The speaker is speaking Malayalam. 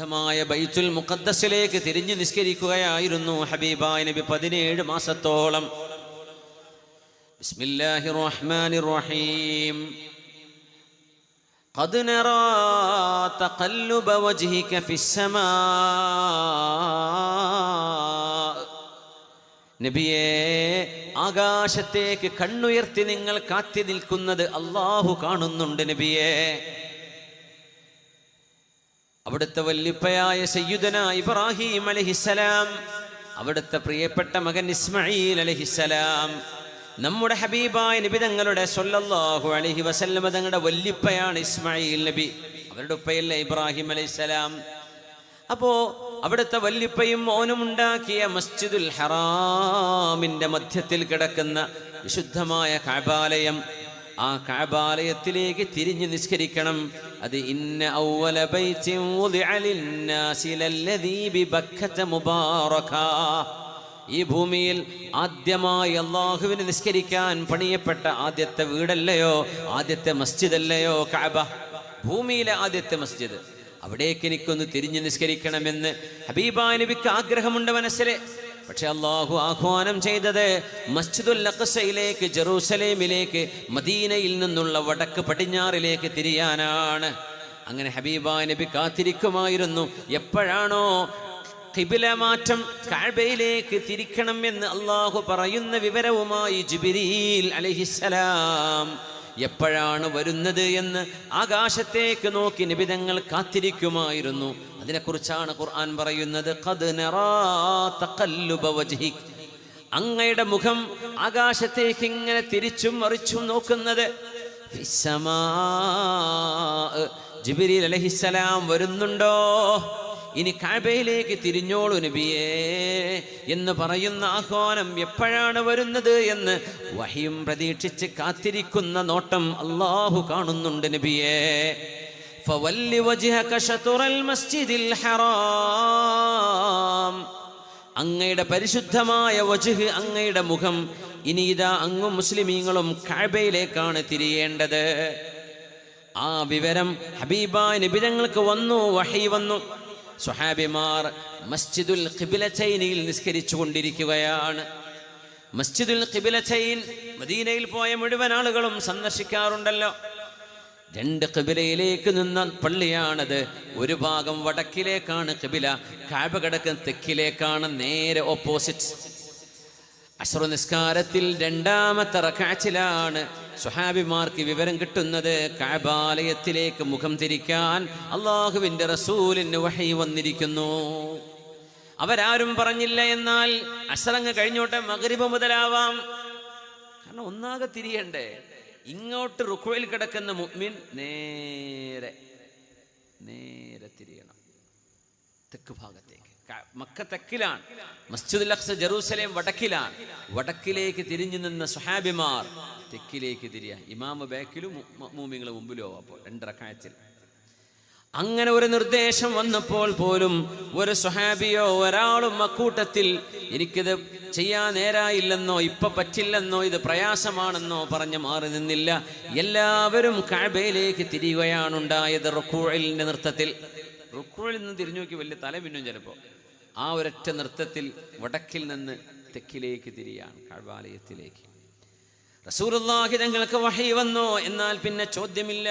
മായ ബൈത്തുൽ മുഖദ്ദസിലേക്ക് തിരിഞ്ഞു നിസ്കരിക്കുകയായിരുന്നു ഹബീബായ നബി പതിനേഴ് മാസത്തോളം ബിസ്മില്ലാഹിർ റഹ്മാനിർ റഹീം قد نرى تقلب وجهك في السماء നബിയെ ആകാശത്തേക്ക് കണ്ണുയർത്തി നിങ്ങൾ കാത്തി നിൽക്കുന്നത് അള്ളാഹു കാണുന്നുണ്ട് നബിയെ അവിടുത്തെ വല്ലിപ്പയായ സയ്യുദന ഇബ്രാഹിം അലഹിസലാം അവിടുത്തെ പ്രിയപ്പെട്ട മകൻ ഇസ്മായിൽ അലഹിസലാം നമ്മുടെ ഹബീബായ നബി തങ്ങളുടെ സൊല്ലാഹു അലഹി വസല്ലമ തങ്ങളുടെ വല്ലിപ്പയാണ് ഇസ്മായിൽ നബി. അവരുടെ ഉപ്പയല്ലേ ഇബ്രാഹിം അലൈഹിസ്സലാം? അപ്പോ അവിടുത്തെ വല്ലിപ്പയും മോനും ഉണ്ടാക്കിയ മസ്ജിദുൽ ഹറാമിന്റെ മധ്യത്തിൽ കിടക്കുന്ന വിശുദ്ധമായ കാബാലയം ആ കാബാലയത്തിലേക്ക് തിരിഞ്ഞു നിസ്കരിക്കണം. അത് ഇന്ന ഔവല ലല്ലദീ ബിബക്കത മുബാറക. ഈ ഭൂമിയിൽ ആദ്യമായി അള്ളാഹുവിന് നിസ്കരിക്കാൻ പണിയപ്പെട്ട ആദ്യത്തെ വീടല്ലയോ ആദ്യത്തെ മസ്ജിദല്ലയോ കഅബ ഭൂമിയിലെ ആദ്യത്തെ മസ്ജിദ്. അവിടേക്ക് എനിക്കൊന്ന് തിരിഞ്ഞു നിസ്കരിക്കണമെന്ന് ഹബീബാ നബിക്ക് ആഗ്രഹമുണ്ട് മനസ്സിലെ. പക്ഷെ അള്ളാഹു ആഹ്വാനം ചെയ്തത് മസ്ജിദുൽ അഖസയിലേക്ക് ജെറൂസലേമിലേക്ക് മദീനയിൽ നിന്നുള്ള വടക്ക് പടിഞ്ഞാറിലേക്ക് തിരിയാനാണ്. അങ്ങനെ ഹബീബ നബി കാത്തിരിക്കുമായിരുന്നു. എപ്പോഴാണോ കിബില മാറ്റം കാഴ്ബയിലേക്ക് തിരിക്കണം എന്ന് അള്ളാഹു പറയുന്ന വിവരവുമായി ജിബിരിൽ അലഹിസലാം എപ്പോഴാണ് വരുന്നത് എന്ന് ആകാശത്തേക്ക് നോക്കി നിബിതങ്ങൾ കാത്തിരിക്കുമായിരുന്നു. അതിനെക്കുറിച്ചാണ് ഖുർആൻ പറയുന്നത്. അങ്ങയുടെ മുഖം ആകാശത്തേക്ക് ഇങ്ങനെ തിരിച്ചും മറിച്ചും നോക്കുന്നത് ജിബിരി അലഹിസലാം വരുന്നുണ്ടോ ഇനി കാബയിലേക്ക് തിരിഞ്ഞോളൂ നബിയേ എന്ന് പറയുന്ന ആഹ്വാനം എപ്പോഴാണ് വരുന്നത് എന്ന് വഹിയും പ്രതീക്ഷിച്ച് കാത്തിരിക്കുന്ന നോട്ടം അള്ളാഹു കാണുന്നുണ്ട് നബിയേ فولي وجهك شطر المسجد الحرام അങ്ങയുടെ പരിശുദ്ധമായ വജുഹ് അങ്ങയുടെ മുഖം ഇനി ഇതാ അങ്ങും മുസ്ലിമീങ്ങളും കാബയിലേക്കാണ് തിരിയേണ്ടത് ആ വിവരം ഹബീബായ നിബിതങ്ങൾക്ക് വന്നു വഹി വന്നു സുഹാബിമാർ മസ്ജിദുൽ ഖിബിലച്ചൈനിയിൽ നിസ്കരിച്ചു കൊണ്ടിരിക്കുകയാണ് മസ്ജിദുൽ ഖിബിലച്ചൈൻ മദീനയിൽ പോയ മുഴുവൻ ആളുകളും സന്ദർശിക്കാറുണ്ടല്ലോ രണ്ട് കിബിലയിലേക്ക് നിന്ന പള്ളിയാണത്. ഒരു ഭാഗം വടക്കിലേക്കാണ് കിബില കാബ കിടക്കുന്ന തെക്കിലേക്കാണ് നേരെ ഓപ്പോസിറ്റ് അശ്രു നിസ്കാരത്തിൽ രണ്ടാമത്തെ റക്കാച്ചിലാണ് സുഹാബിമാർക്ക് വിവരം കിട്ടുന്നത്. കാബാലയത്തിലേക്ക് മുഖം തിരിക്കാൻ അള്ളാഹുവിന്റെ റസൂലിന് വഹി വന്നിരിക്കുന്നു. അവരാരും പറഞ്ഞില്ല എന്നാൽ അസറങ്ങ് കഴിഞ്ഞോട്ടെ മകരിബ് മുതലാവാം. കാരണം ഒന്നാകെ തിരിയണ്ടേ? ഇങ്ങോട്ട് റുക്കുവയിൽ കിടക്കുന്ന മുഗ്മിൻ നേരെ നേരെ തിരിയണം. തെക്ക് ഭാഗത്തേക്ക്. മക്ക തെക്കിലാണ്. മസ്ജിദുൽ അഖ്സ ജെറൂസലേം വടക്കിലാണ്. വടക്കിലേക്ക് തിരിഞ്ഞു നിന്ന സുഹാബിമാർ തെക്കിലേക്ക് തിരിയ. ഇമാമ ബാക്കിലും മൂമിങ്ങളെ മുമ്പിലോ അപ്പോൾ. രണ്ടറക്കായത്തിൽ അങ്ങനെ ഒരു നിർദ്ദേശം വന്നപ്പോൾ പോലും ഒരു സ്വഹാബിയോ ഒരാളും അക്കൂട്ടത്തിൽ എനിക്കിത് ചെയ്യാൻ നേരായില്ലെന്നോ ഇപ്പൊ പറ്റില്ലെന്നോ ഇത് പ്രയാസമാണെന്നോ പറഞ്ഞ് മാറി നിന്നില്ല. എല്ലാവരും കാബയിലേക്ക് തിരിയുകയാണുണ്ടായത് റുക്കൂഴിന്റെ നൃത്തത്തിൽ. റുക്കൂഴിൽ നിന്ന് തിരിഞ്ഞു നോക്കി വലിയ തല പിന്നും ചിലപ്പോൾ ആ ഒരൊറ്റ നൃത്തത്തിൽ വടക്കിൽ നിന്ന് തെക്കിലേക്ക് തിരിയാണ് കാഴ്വാലയത്തിലേക്ക് റസൂറുല്ലാഹി തങ്ങൾക്ക് വഹി വന്നോ എന്നാൽ പിന്നെ ചോദ്യമില്ല.